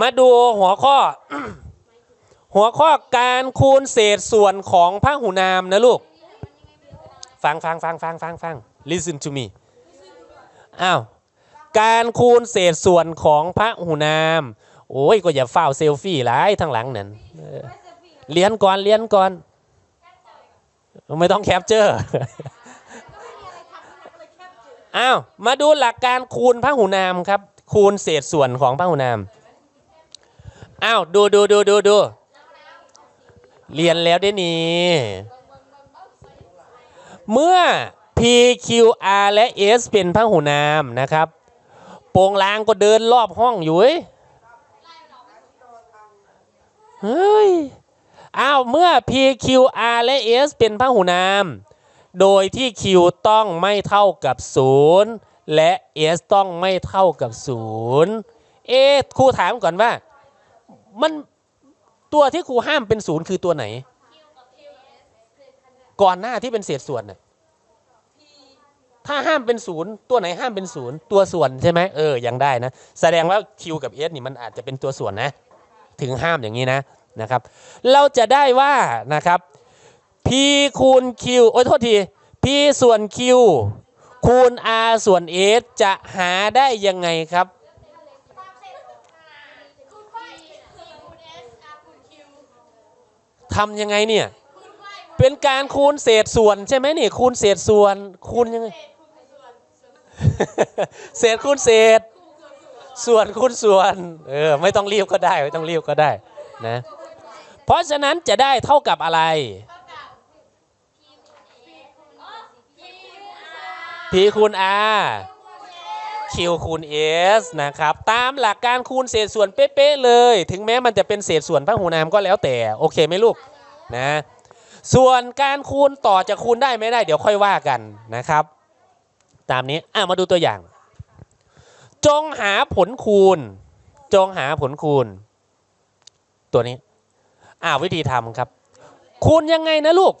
มาดูหัวข้อ หัวข้อการคูณเศษส่วนของพหูนามนะลูก ฟังฟังฟังฟังฟังฟัง listen to me อ้าว การคูณเศษส่วนของพหูนาม โอ้ย ก็อย่าเฝ้าเซลฟี่หลายทางหลังนั่นเออเรียนก่อนเรียนก่อน ไม่ต้องแคปเจอร์อ้าว มาดูหลักการคูณพหูนามครับ คูณเศษส่วนของพหูนาม อ้าวดูดูดูดูดูเรียนแล้วได้นี่ เมื่อ P Q R และ S เป็นพหูนามนะครับ โปรงลางก็เดินรอบห้องอยู่เว้ยเฮ้ยอ้าวเมื่อ P Q R และ S เป็นพหูนาม โดยที่ Q ต้องไม่เท่ากับ 0 และ S ต้องไม่เท่ากับ 0 เอ๊ะครูถามก่อนว่า มันตัวที่ครูห้ามเป็นศูนย์คือตัวไหน ก่อนหน้าที่เป็นเศษส่วนน่ะถ้าห้ามเป็นศูนย์ตัวไหนห้ามเป็นศูนย์ตัวส่วนใช่ไหมเออยังได้นะ แสดงว่า Q กับ S นี่มันอาจจะเป็นตัวส่วนนะ ถึงห้ามอย่างนี้นะนะครับ เราจะได้ว่านะครับ P คูณ Q โอ้ยโทษที P ส่วน Q คูณ R ส่วน S จะหาได้ยังไงครับ ทำยังไงเนี่ย เป็นการคูณเศษส่วนใช่ไหมนี่คูณเศษส่วนคูณยังไง เศษคูณเศษ ส่วนคูณส่วน เออไม่ต้องรีบก็ได้ไม่ต้องรีบก็ได้นะ เพราะฉะนั้นจะได้เท่ากับอะไร P คูณ R Q คูณ S นะครับ ตามหลักการคูณเศษส่วนเป๊ะๆเลย ถึงแม้มันจะเป็นเศษส่วนพหูนามก็แล้วแต่ โอเคไหมลูกนะส่วนการคูณต่อจะคูณได้ไม่ได้ เดี๋ยวค่อยว่ากันนะครับ ตามนี้อะมาดูตัวอย่าง จงหาผลคูณ จงหาผลคูณ ตัวนี้อ่าวิธีทำครับ คูณยังไงนะลูก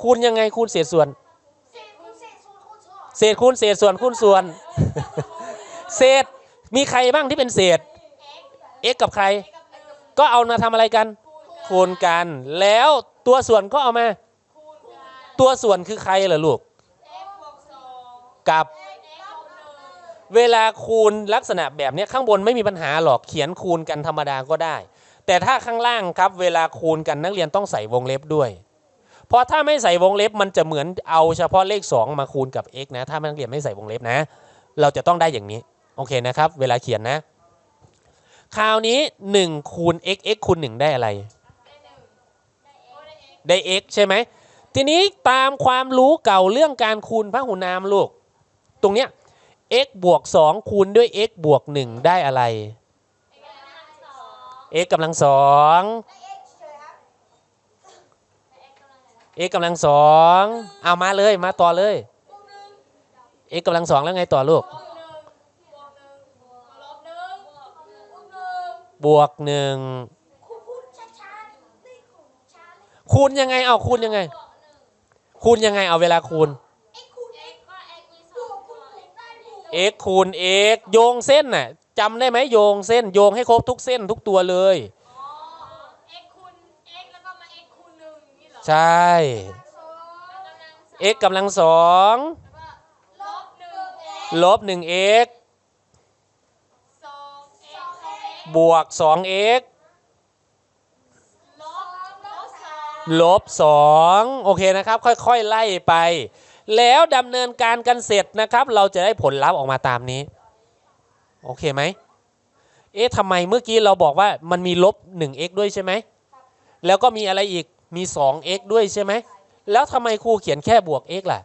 คูณยังไงคูณเศษส่วน เศษคูณเศษส่วนคูณส่วน เศษมีใครบ้างที่เป็นเศษ x กับใคร ก็เอามาทำอะไรกัน คูณกัน แล้วตัวส่วนก็เอามา ตัวส่วนคือใครเหรอลูก กับ เวลาคูณลักษณะแบบนี้ข้างบนไม่มีปัญหาหรอกเขียนคูณกันธรรมดาก็ได้ แต่ถ้าข้างล่างครับ เวลาคูณกันนักเรียนต้องใส่วงเล็บด้วย ราะถ้าไม่ใส่วงเล็บมันจะเหมือนเอาเฉพาะเลข 2 มาคูณกับ x นะ ถ้านักเรียนไม่ใส่วงเล็บนะ เราจะต้องได้อย่างนี้ โอเคนะครับ เวลาเขียนนะ คราวนี้ 1 คูณ x x คูณ 1 ได้อะไร ได้ x ใช่ไหม ทีนี้ตามความรู้เก่าเรื่องการคูณพหูนามลูก ตรงเนี้ย x บวก 2 คูณด้วย x บวก 1 ได้อะไร x กำลังสอง x กำลังสองเอามาเลยมาต่อเลย x กำลังสองแล้วไงต่อลูก บวกหนึ่งคูณยังไงเอาคูณยังไง คูณยังไงเอาเวลาคูณ x คูณ x โยงเส้นน่ะจำได้ไหมโยงเส้นโยงให้ครบทุกเส้นทุกตัวเลย ใช่ x กำลังสองลบ 1x บวก 2x ลบ 2 โอเคนะครับ ค่อย ๆ ไล่ไป แล้วดำเนินการกันเสร็จนะครับ เราจะได้ผลลัพธ์ออกมาตามนี้ โอเคไหม เอ๊ะทำไมเมื่อกี้เราบอกว่ามันมีลบ 1x ด้วยใช่ไหม แล้วก็มีอะไรอีก มี 2x ด้วยใช่ไหม แล้วทำไมครูเขียนแค่บวก x ล่ะ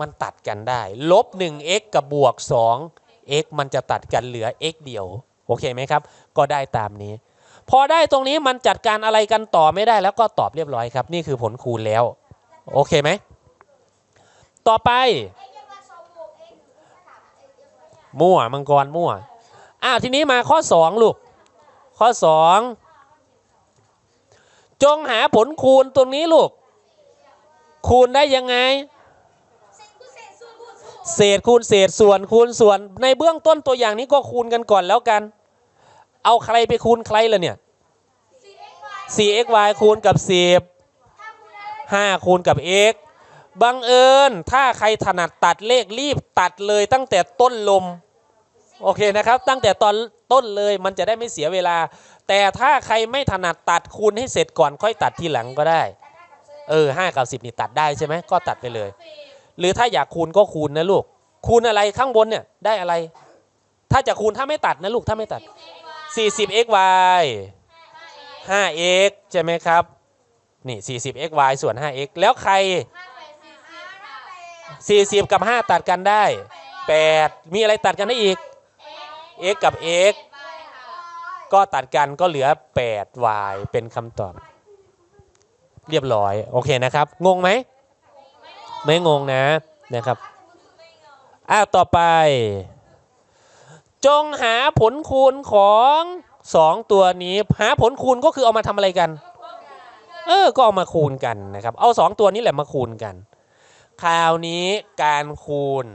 มันตัดกันได้ ลบ 1x กับบวก 2x มันจะตัดกันเหลือ x เดียว โอเคไหมครับ ก็ได้ตามนี้ พอได้ตรงนี้มันจัดการอะไรกันต่อไม่ได้แล้วก็ตอบเรียบร้อยครับ นี่คือผลคูณแล้ว โอเคไหม ต่อไป มั่วมังกรมั่ว อ่าทีนี้มาข้อ 2 ลูก ข้อ 2 จงหาผลคูณตรงนี้ลูก คูณได้ยังไง เศษคูณเศษส่วนคูณส่วน ในเบื้องต้นตัวอย่างนี้ก็คูณกันก่อนแล้วกัน เอาใครไปคูณใครล่ะเนี่ย 4xy คูณกับ 10 5 คูณกับ x บังเอิญถ้าใครถนัดตัดเลขรีบตัดเลยตั้งแต่ต้นลม โอเคนะครับ ตั้งแต่ตอน ต้นเลยมันจะได้ไม่เสียเวลา แต่ถ้าใครไม่ถนัดตัดคูณให้เสร็จก่อนค่อยตัดทีหลังก็ได้ เออห้ากับสิบนี่ตัดได้ใช่ไหมก็ตัดไปเลย หรือถ้าอยากคูณก็คูณนะลูก คูณอะไรข้างบนเนี่ยได้อะไร ถ้าจะคูณถ้าไม่ตัดนะลูกถ้าไม่ตัด 40xy 5x ใช่ไหมครับ นี่ 40xy ส่วน 5x แล้วใคร 40 กับ 5 ตัดกันได้ 8 มีอะไรตัดกันได้อีก x กับ x ก็ตัดกันก็เหลือ 8y เป็นคำตอบ เรียบร้อย โอเคนะครับ งงไหม ไม่งงนะนะครับอ้าวต่อไป จงหาผลคูณของ 2 ตัวนี้ หาผลคูณก็คือเอามาทำอะไรกัน เออ ก็เอามาคูณกันนะครับ เอา 2 ตัวนี้แหละมาคูณกัน คราวนี้การคูณ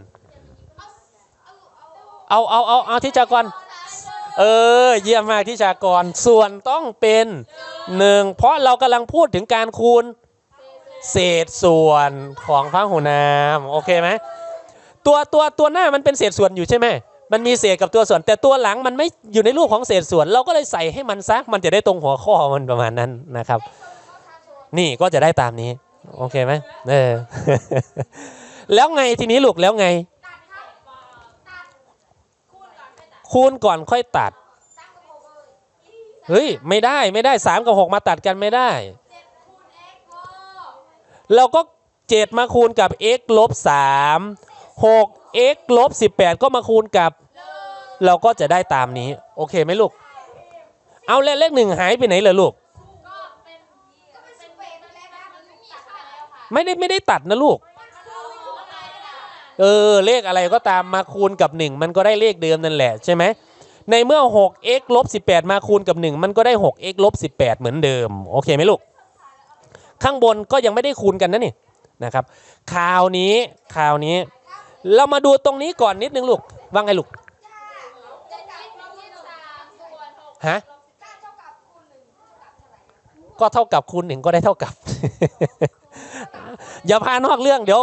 เอาเอาเอาเอาที่จากร เออ เยี่ยมมากที่จากร ส่วนต้องเป็นหนึ่งเพราะเรากำลังพูดถึงการคูณ เศษส่วนของพหุนาม โอเคไหมตัวตัวตัวหน้ามันเป็นเศษส่วนอยู่ใช่ไหมมันมีเศษกับตัวส่วน แต่ตัวหลังมันไม่อยู่ในรูปของเศษส่วน เราก็เลยใส่ให้มันซักมันจะได้ตรงหัวข้อมันประมาณนั้นนะครับ นี่ก็จะได้ตามนี้ โอเคไหมเออแล้วไงทีนี้ลูกแล้วไง คูณก่อนค่อยตัด เฮ้ย ไม่ได้ไม่ได้สามกับหกมาตัดกันไม่ได้ เราก็เจ็ดมาคูณกับ x ลบสามหก x ลบสิบแปดก็มาคูณกับ เราก็จะได้ตามนี้ โอเคไหมลูก เอาแล้วเลขหนึ่งหายไปไหนเหรอลูก ไม่ได้ไม่ได้ตัดนะลูก เออเลขอะไรก็ตามมาคูณกับ 1 มันก็ได้เลขเดิมนั่นแหละใช่ไหมในเมื่อ 6x ลบ18 มาคูณกับ 1 มันก็ได้ 6x ลบ18 เหมือนเดิม โอเคไหมลูก ข้างบนก็ยังไม่ได้คูณกันนะนี่นะครับคราวนี้คราวนี้ เรามาดูตรงนี้ก่อนนิดนึงลูก ว่าไงลูกฮะก็เท่ากับคูณหนึ่งก็ได้เท่ากับ อย่าพานอกเรื่องเดี๋ยว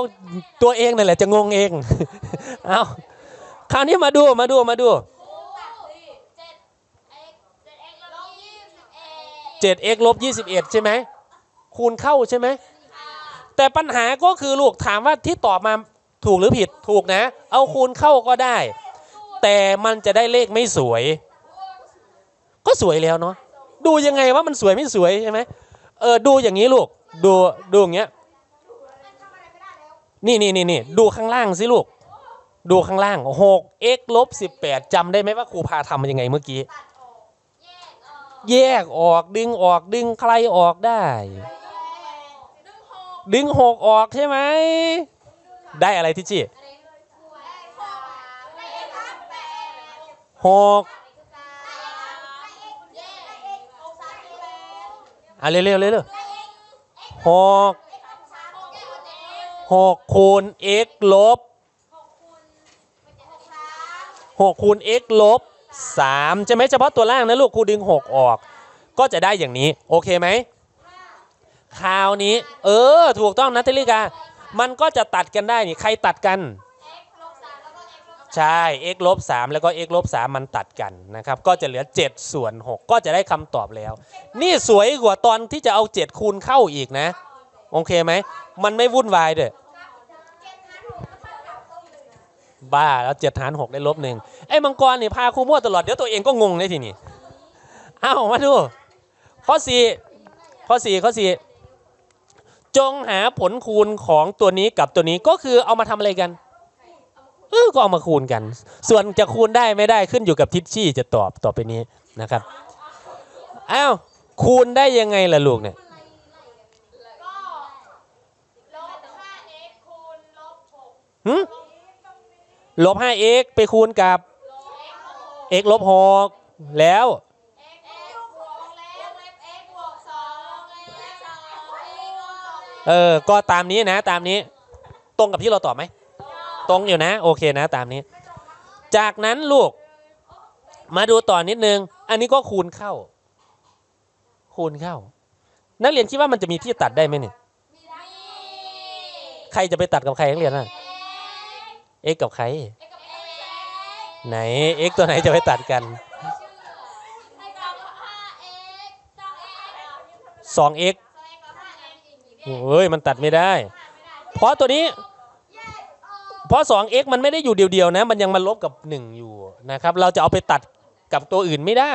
ตัวเองนั่นแหละจะงงเอง เอาคราวนี้มาดูมาดูมาดู 7x ลบ21 ใช่ไหมคูณเข้าใช่ไหม แต่ปัญหาก็คือลูกถามว่าที่ตอบมาถูกหรือผิดถูกนะ เอาคูณเข้าก็ได้ แต่มันจะได้เลขไม่สวย ก็สวยแล้วเนาะดูยังไงว่ามันสวยไม่สวยใช่ไหมเออดูอย่างนี้ลูกดูดูอย่างเงี้ย นี่นี่นี่นี่ดูข้างล่างสิลูก ดูข้างล่าง 6x ลบ18จำได้ไหมว่าครูพาทำมันยังไงเมื่อกี้ แยกออกดึงออกดึงใครออกได้ ดึงหกออกใช่ไหม ได้อะไรที่จีหกอะเร็วเร็วเร็วเร็วหก หกคูณ x ลบหกคูณ x ลบสามใช่ไหมเฉพาะตัวล่างนะลูกครูดึงหกออก ก็จะได้อย่างนี้ โอเคไหมคราวนี้ เออ ถูกต้องนะเทลิกา มันก็จะตัดกันได้นี่ใครตัดกัน ใช่ x ลบ3แล้วก็ x ลบ3มันตัดกันนะครับ ก็จะเหลือ 7 ส่วน 6 ก็จะได้คำตอบแล้ว นี่สวยกว่าตอนที่จะเอา 7 คูณเข้าอีกนะ โอเคไหม มันไม่วุ่นวายเด้อบ้าแล้วเจ็ดหารหกได้ลบหนึ่งไอ้มังกรนี่พาครูมั่วตลอด เดี๋ยวตัวเองก็งงเลยทีนี้เอ้ามาดู ข้อสี่ข้อสี่ข้อสี่จงหาผลคูณของตัวนี้กับตัวนี้ก็คือเอามาทำอะไรกันเออก็เอามาคูณกัน ส่วนจะคูณได้ไม่ได้ขึ้นอยู่กับทิชชี่จะตอบต่อไปนี้นะครับอ้าวคูณได้ยังไงล่ะลูกเนี่ย ลบ 5x ไปคูณกับ x ลบ 6 แล้ว เออ ก็ตามนี้นะ ตามนี้ ตรงกับที่เราตอบไหม ตรงอยู่นะ โอเคนะ ตามนี้ จากนั้นลูก มาดูต่อนิดนึง อันนี้ก็คูณเข้า คูณเข้า นักเรียนคิดว่ามันจะมีที่ตัดได้ไหมเนี่ย ใครจะไปตัดกับใครนักเรียนน่ะ x กับใคร ไหน x ตัวไหนจะไปตัดกัน 2x เฮ้ยมันตัดไม่ได้ เพราะตัวนี้ เพราะ 2x มันไม่ได้อยู่เดียวๆนะ มันยังมาลบกับ 1 อยู่นะครับ เราจะเอาไปตัดกับตัวอื่นไม่ได้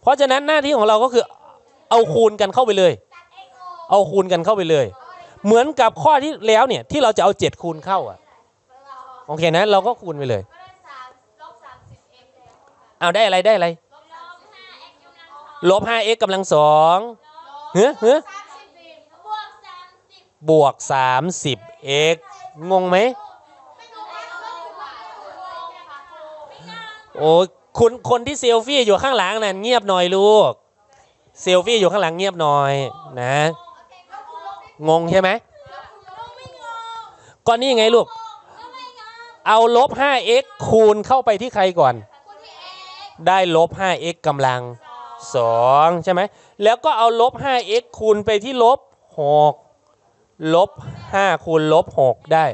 เพราะฉะนั้นหน้าที่ของเราก็คือเอาคูณกันเข้าไปเลย เอาคูณกันเข้าไปเลย เหมือนกับข้อที่แล้วเนี่ยที่เราจะเอา 7 คูณเข้าอะ โอเคนะ เราก็คูณไปเลยเอาได้อะไรได้อะไรลบ 5x กำลังสองเฮ้ยเฮ้ยบวก 30x งงไหมโอ้ยคุณคนที่เซลฟี่อยู่ข้างหลังนั่นเงียบหน่อยลูก เซลฟี่อยู่ข้างหลังเงียบหน่อยนะ งงใช่ไหมก็นี่ไงลูก เอาลบ 5x คูณเข้าไปที่ใครก่อน ได้ลบ 5x กำลัง 2 ใช่ไหม แล้วก็เอาลบ 5x คูณไปที่ลบ 6 ลบ 5 คูณลบ 6 ได้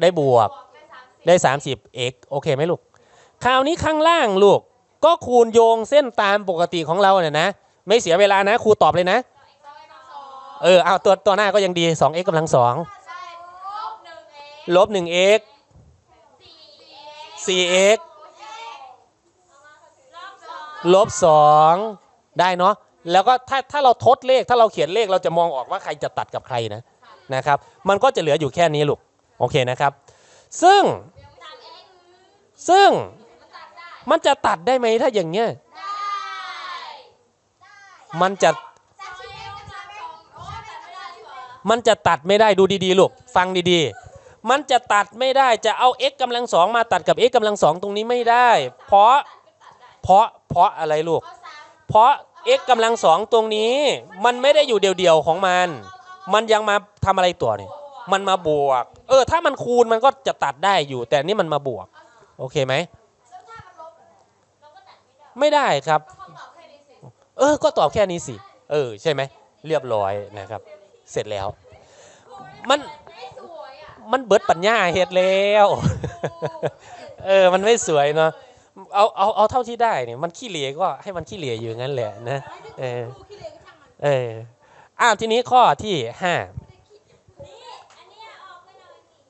ได้บวก ได้ 30x โอเคไหมลูก คราวนี้ข้างล่างลูก ก็คูณโยงเส้นตามปกติของเราเนี่ยนะ ไม่เสียเวลานะ ครูตอบเลยนะ เออ เอาตัวตัวหน้าก็ยังดี 2x กำลัง 2 ลบ 1x 4x ลบ 2 ได้เนาะแล้วก็ถ้าถ้าเราทดเลขถ้าเราเขียนเลขเราจะมองออกว่าใครจะตัดกับใครนะนะครับ มันก็จะเหลืออยู่แค่นี้ลูกโอเคนะครับ ซึ่งซึ่งมันจะตัดได้ไหมถ้าอย่างเงี้ยมันจะมันจะตัดไม่ได้ดูดีๆลูกฟังดีๆ มันจะตัดไม่ได้จะเอา x กำลังสองมาตัดกับ x กำลังสองตรงนี้ไม่ได้ เพราะเพราะเพราะอะไรลูก เพราะ x กำลังสองตรงนี้ มันไม่ได้อยู่เดียวๆของมัน มันยังมาทำอะไรตัวเนี่ยมันมาบวก เออ ถ้ามันคูณมันก็จะตัดได้อยู่ แต่นี่มันมาบวก โอเคไหมไม่ได้ครับ เออ ก็ตอบแค่นี้สิ เออ ใช่ไหม เรียบร้อยนะครับ เสร็จแล้ว มัน มันเบิดปัญญาเฮ็ดแล้ว เออ มันไม่สวยเนาะ เอาเอาเอาเท่าที่ได้เนี่ยมันขี้เหร่ก็ให้มันขี้เหร่อยู่งั้นแหละนะ เออ เออ อ้าวทีนี้ข้อที่ห้า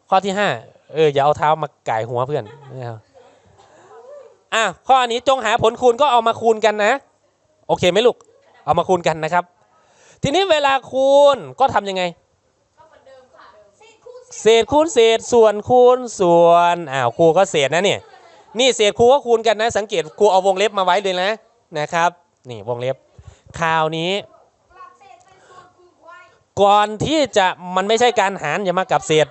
ข้อที่ห้า เอออย่าเอาเท้ามาไก่หัวเพื่อนไม่เอาอะข้อนี้จงหาผลคูณก็เอามาคูณกันนะ โอเคไหมลูก เอามาคูณกันนะครับ ทีนี้เวลาคูณก็ทำยังไง เศษคูณเศษส่วนคูณส่วนอ้าวครูก็เศษนะเนี่ยนี่เศษครูก็คูณกันนะ สังเกตครูเอาวงเล็บมาไว้เลยนะนะครับ นี่วงเล็บคราวนี้ ก่อนที่จะมันไม่ใช่การหารอย่ามากับเศษ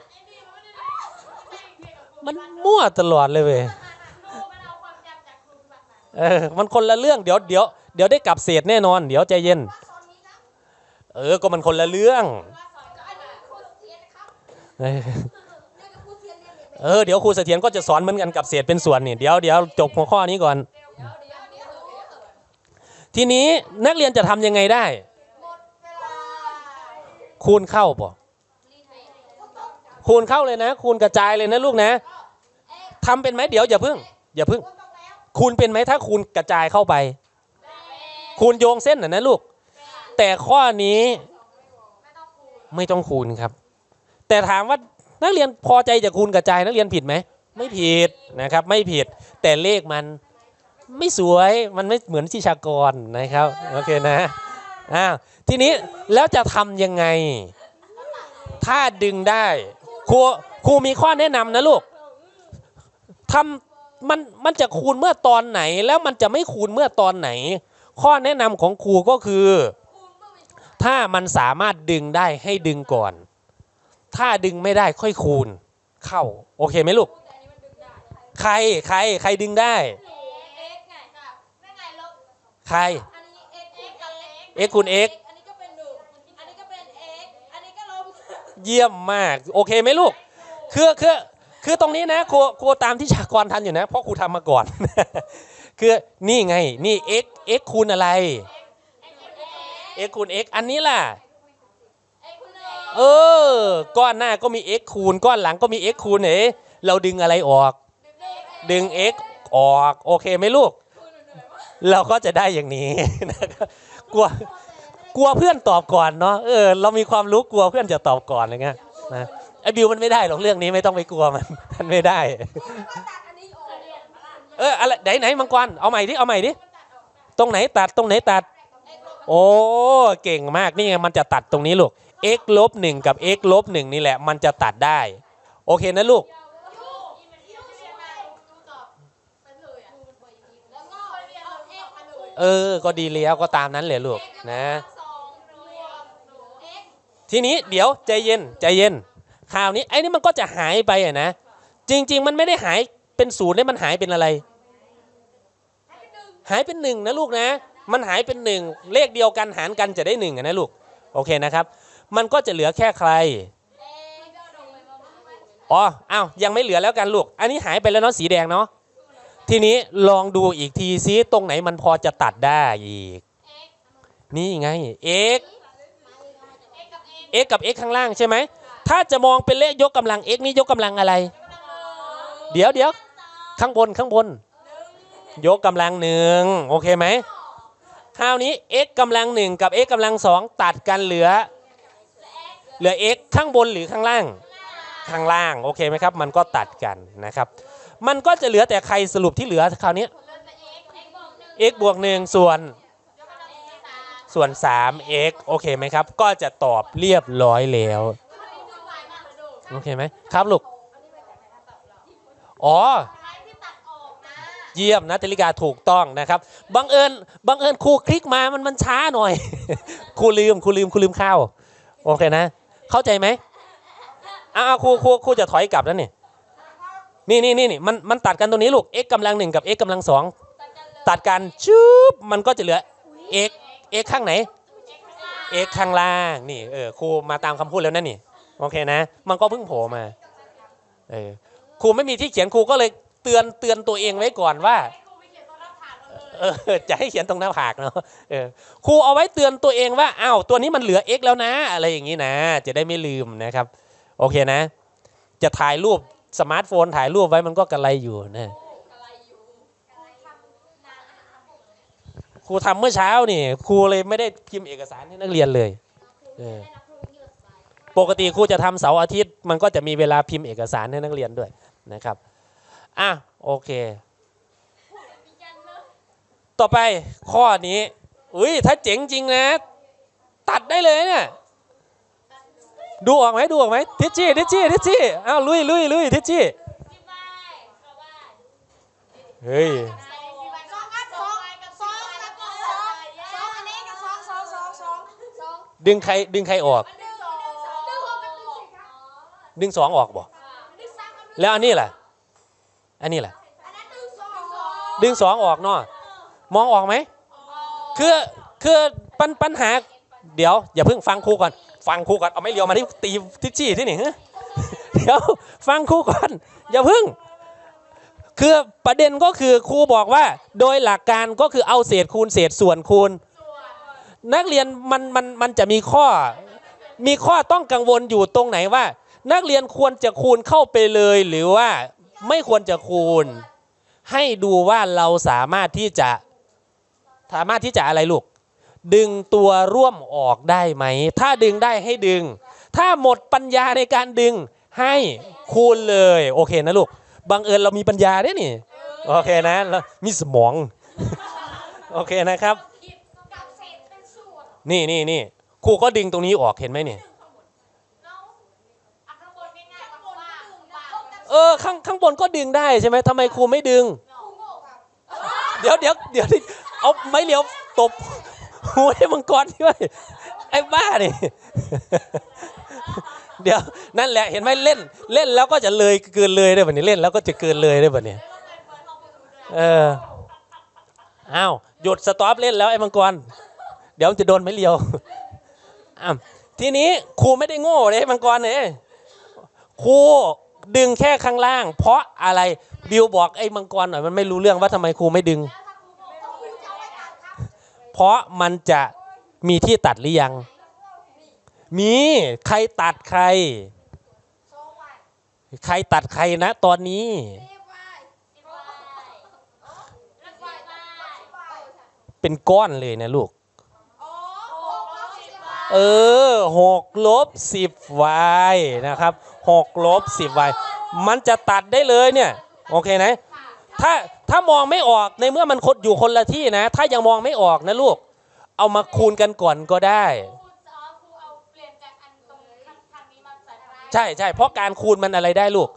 มันมั่วตลอดเลยเว้ยเออมันคนละเรื่องเดี๋ยวเดี๋ยวเดี๋ยวได้กลับเศษแน่นอน เดี๋ยวใจเย็น เออก็มันคนละเรื่อง เออเดี๋ยวครูเสถียรก็จะสอนเหมือนกันกับเศษเป็นส่วนนี่เดี๋ยวเดี๋ยวจบหัวข้อนี้ก่อน ทีนี้นักเรียนจะทำยังไงได้ คูณเข้าป่ะคูณเข้าเลยนะ คูณกระจายเลยนะลูกนะทำเป็นไหมเดี๋ยวอย่าพึ่ง อย่าพึ่ง คูณเป็นไหมถ้าคูณกระจายเข้าไป คูณโยงเส้นน่ะนะลูก แต่ข้อนี้ไม่ต้องคูณครับ แต่ถามว่านักเรียนพอใจจะคูณกระจนักเรียนผิดไหมไม่ผิดนะครับไม่ผิดแต่เลขมันไม่สวยมันไม่เหมือนชิชากรนะครับโอเคนะอ้าวทีนี้แล้วจะทำยังไง ถ้าดึงได้ครูครูมีข้อแนะนำนะลูกทำมันมันจะคูณเมื่อตอนไหน แล้วมันจะไม่คูณเมื่อตอนไหน ข้อแนะนำของครูก็คือ ถ้ามันสามารถดึงได้ให้ดึงก่อน ถ้าดึงไม่ได้ค่อยคูณเข้า โอเคไหมลูก ใครใครใครดึงได้ ใคร x คูณ x อันนี้ก็เป็นหนึ่งอันนี้ก็เป็น x อันนี้ก็ลบเยี่ยมมาก โอเคไหมลูก คือคือคือตรงนี้นะครูครูตามที่ชากรทันอยู่นะ เพราะครูทำมาก่อน คือนี่ไงนี่ x x คูณอะไร x คูณ x อันนี้ล่ะ เออ ก้อนหน้าก็มี x คูณ ก้อนหลังก็มี x คูณเอ๋เราดึงอะไรออก ดึง x ออก โอเคไหมลูก เราก็จะได้อย่างนี้นะครับกลัวกลัวเพื่อนตอบก่อนเนาะเออเรามีความรู้กลัวเพื่อนจะตอบก่อนอะไรเงี้ยนะไอบิวมันไม่ได้หรอกเรื่องนี้ไม่ต้องไปกลัวมันมันไม่ได้ เอออะไรไหนไหนมังกรเอาใหม่ดิเอาใหม่ดิตรงไหนตัดตรงไหนตัด โอ้เก่งมากนี่ไงมันจะตัดตรงนี้ลูก x ลบหนึ่งกับ x ลบหนึ่งนี่แหละ มันจะตัดได้ โอเคนะลูก เออ ก็ดีแล้วก็ตามนั้นเลยลูกนะ ทีนี้เดี๋ยวใจเย็นใจเย็นคราวนี้ไอ้นี่มันก็จะหายไปอะนะ จริง ๆ มันไม่ได้หายเป็นศูนย์ได้มันหายเป็นอะไร หายเป็นหนึ่งนะลูกนะ มันหายเป็นหนึ่งเลขเดียวกันหารกันจะได้หนึ่งอะนะลูก โอเคนะครับ มันก็จะเหลือแค่ใครอ๋ออ้าวยังไม่เหลือแล้วกันลูก อันนี้หายไปแล้วเนาะสีแดงเนาะทีนี้ลองดูอีกทีซิตรงไหนมันพอจะตัดได้อีก นี่ไง x x กับ x ข้างล่างใช่ไหม ถ้าจะมองเป็นเลขยกกำลัง x นี่ยกกำลังอะไร เดี๋ยวเดี๋ยวข้างบนข้างบน ยกกำลังหนึ่งโอเคไหมคราวนี้ x กำลังหนึ่งกับ x กำลังสองตัดกันเหลือ เหลือ x ข้างบนหรือข้างล่าง ข้างล่าง โอเคไหมครับ มันก็ตัดกันนะครับ มันก็จะเหลือแต่ใครสรุปที่เหลือคราวนี้ x บวกหนึ่งส่วนส่วน 3x โอเคไหมครับ ก็จะตอบเรียบร้อยแล้ว โอเคไหมครับลูก อ๋อ เยี่ยมนะตลิกาถูกต้องนะครับ บังเอิญบังเอิญครูคลิกมามันมันช้าหน่อย ครูลืมครูลืมครูลืมข้าว โอเคนะ เข้าใจไหมอ้าวครูครูครูจะถอยกลับแล้วนี่นี่นี่นี่นี่มันมันตัดกันตรงนี้ลูก x กำลังหนึ่งกับ x กำลังสองตัดกันชุบมันก็จะเหลือ x x ข้างไหน x ข้างล่างนี่เออครูมาตามคำพูดแล้วนั่นนี่โอเคนะ มันก็เพิ่งโผล่มาเออครูไม่มีที่เขียนครูก็เลยเตือนเตือนตัวเองไว้ก่อนว่า เออจะให้เขียนตรงหน้าผากเนาะเออครูเอาไว้เตือนตัวเองว่าอ้าวตัวนี้มันเหลือ x แล้วนะ อะไรอย่างนี้นะ จะได้ไม่ลืมนะครับ โอเคนะ จะถ่ายรูปสมาร์ทโฟนถ่ายรูปไว้มันก็กระไรอยู่นะครูทำเมื่อเช้านี่ครูเลยไม่ได้พิมพ์เอกสารให้นักเรียนเลยเออปกติครูจะทำเสาร์อาทิตย์ มันก็จะมีเวลาพิมพ์เอกสารให้นักเรียนด้วยนะครับอะโอเค ต่อไปข้อนี้อุ้ยถ้าเจ๋งจริงนะ ตัดได้เลยเนี่ยดูออกไหมดูออกไหมทิชชี่ทิชชี่ทิชชี่อ้าวลุยลุยลุยทิชชี่เฮ้ยดึงใครดึงใครออก ดึงสองออกบ่แล้วอันนี้แหละอันนี้แหละดึงสองออกเนาะ มองออกไหมคือคือปัญปัญหา เดี๋ยว อย่าเพิ่งฟังครูก่อน ฟังครูก่อนเอาไม่เลียวมาที่ตีทิชชี่ที่นี่เดี๋ยวฟังครูก่อน อย่าเพิ่ง คือประเด็นก็คือครูบอกว่า โดยหลักการก็คือเอาเศษคูณเศษส่วนคูณ นักเรียนมันมันมันจะมีข้อ มีข้อต้องกังวลอยู่ตรงไหนว่า นักเรียนควรจะคูณเข้าไปเลยหรือว่าไม่ควรจะคูณ ให้ดูว่าเราสามารถที่จะ สามารถที่จะอะไรลูก ดึงตัวร่วมออกได้ไหม ถ้าดึงได้ให้ดึง ถ้าหมดปัญญาในการดึงให้คูณเลยโอเคนะลูกบังเอิญเรามีปัญญาด้วยนี่โอเคนะเรามีสมองโอเคนะครับ นี่นี่นี่ครูก็ดึงตรงนี้ออกเห็นไหมเนี่ยเออข้างข้างบนก็ดึงได้ใช่ไหมทำไมครูไม่ดึง เดี๋ยวเดี๋ยวเดี๋ยวดิ เอาไม้เหลียวตบหัวให้มังกรด้วยไอ้บ้านี่เดี๋ยวนั่นแหละเห็นไหมเล่นเล่นแล้วก็จะเลยเกินเลยได้แบบนี้เล่นแล้วก็จะเกินเลยได้แบบนี้เอออ้าวหยุดสต็อปเล่นแล้วไอ้มังกร เดี๋ยวมันจะโดนไม้เลียวอะทีนี้ครูไม่ได้โง่เลยมังกรเนี่ยครูดึงแค่ข้างล่าง เพราะอะไรบิวบอกไอ้มังกรหน่อยมันไม่รู้เรื่องว่าทำไมครูไม่ดึง ราะมันจะมีที่ตัดหรือยัง มีใครตัดใคร ใครตัดใครนะ ตอนนี้ เป็นก้อนเลยนะลูก เออหกลบสิบวายนะครับหกลบสิบวายมันจะตัดได้เลยเนี่ย โอเคนะ ถ้าถ้ามองไม่ออกในเมื่อมันคดอยู่คนละที่นะ ถ้ายังมองไม่ออกนะลูก เอามาคูณกันก่อนก็ได้ ใช่ใช่เพราะการคูณมันอะไรได้ลูก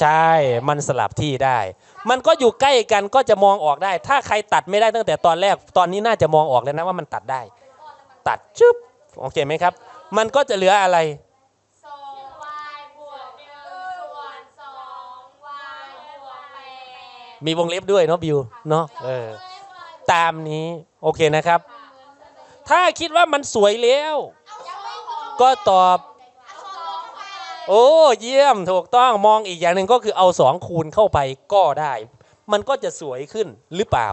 ใช่มันสลับที่ได้ มันก็อยู่ใกล้กันก็จะมองออกได้ ถ้าใครตัดไม่ได้ตั้งแต่ตอนแรกตอนนี้น่าจะมองออกแล้วนะว่ามันตัดได้ ตัดชึบโอเคไหมครับ มันก็จะเหลืออะไร มีวงเล็บด้วยเนาะบิวเนาะเออตามนี้โอเคนะครับ ถ้าคิดว่ามันสวยแล้ว ก็ตอบ โอ้เยี่ยมถูกต้องมองอีกอย่างหนึ่งก็คือเอาสองคูณเข้าไปก็ได้ มันก็จะสวยขึ้นหรือเปล่า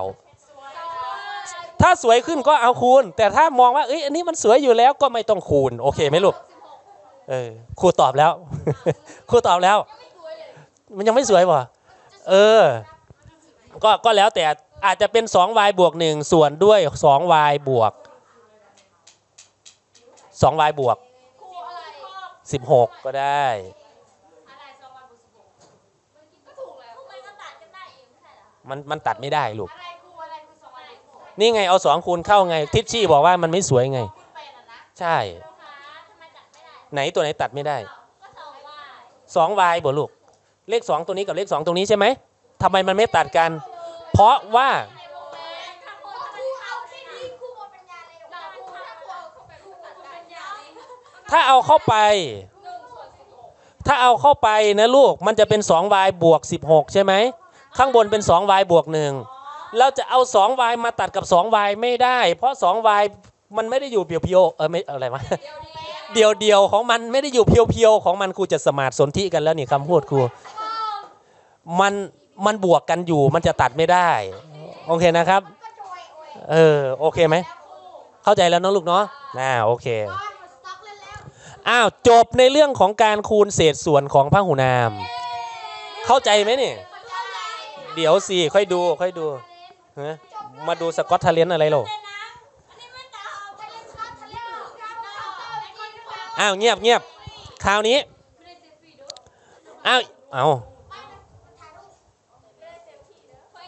ถ้าสวยขึ้นก็เอาคูณ แต่ถ้ามองว่าเอ้ยอันนี้มันสวยอยู่แล้วก็ไม่ต้องคูณ โอเคไหมลูกเออครูตอบแล้วครูตอบแล้ว มันยังไม่สวยป่ะเออ ก็ก็แล้วแต่อาจจะเป็น 2y บวก 1 ส่วนด้วย 2y บวก 2y บวก 16 ก็ได้ มันมันตัดไม่ได้ลูก นี่ไงเอาสองคูณเข้าไง ทิชชี่บอกว่ามันไม่สวยไง ใช่ ไหนตัวไหนตัดไม่ได้ 2y บ่ลูก เลข 2 ตัวนี้กับเลข 2 ตรงนี้ใช่ไหม ทำไมมันไม่ตัดกัน เพราะว่า ถ้าเอาเข้าไป ถ้าเอาเข้าไปนะลูกมันจะเป็น 2y บวก 16 ใช่ไหม ข้างบนเป็น 2y บวก 1 เราจะเอา 2y มาตัดกับ 2y ไม่ได้ เพราะ 2y มันไม่ได้อยู่เพียวๆเออไม่อะไรวะเดียวเดียวของมันไม่ได้อยู่เพียวๆของมันครูจะสมาธิสนธิกันแล้วนี่คำพูดครูมัน มันบวกกันอยู่มันจะตัดไม่ได้ โอเคนะครับ เออโอเคไหม เข้าใจแล้วน้องลูกเนาะน่าโอเคอ้าวจบในเรื่องของการคูณเศษส่วนของพหูนาม เข้าใจไหมนี่เดี๋ยวสิค่อยดูค่อยดูฮะมาดูสกอตเทเลนอะไรหรออ้าวเงียบเงียบคราวนี้อ้าวเอา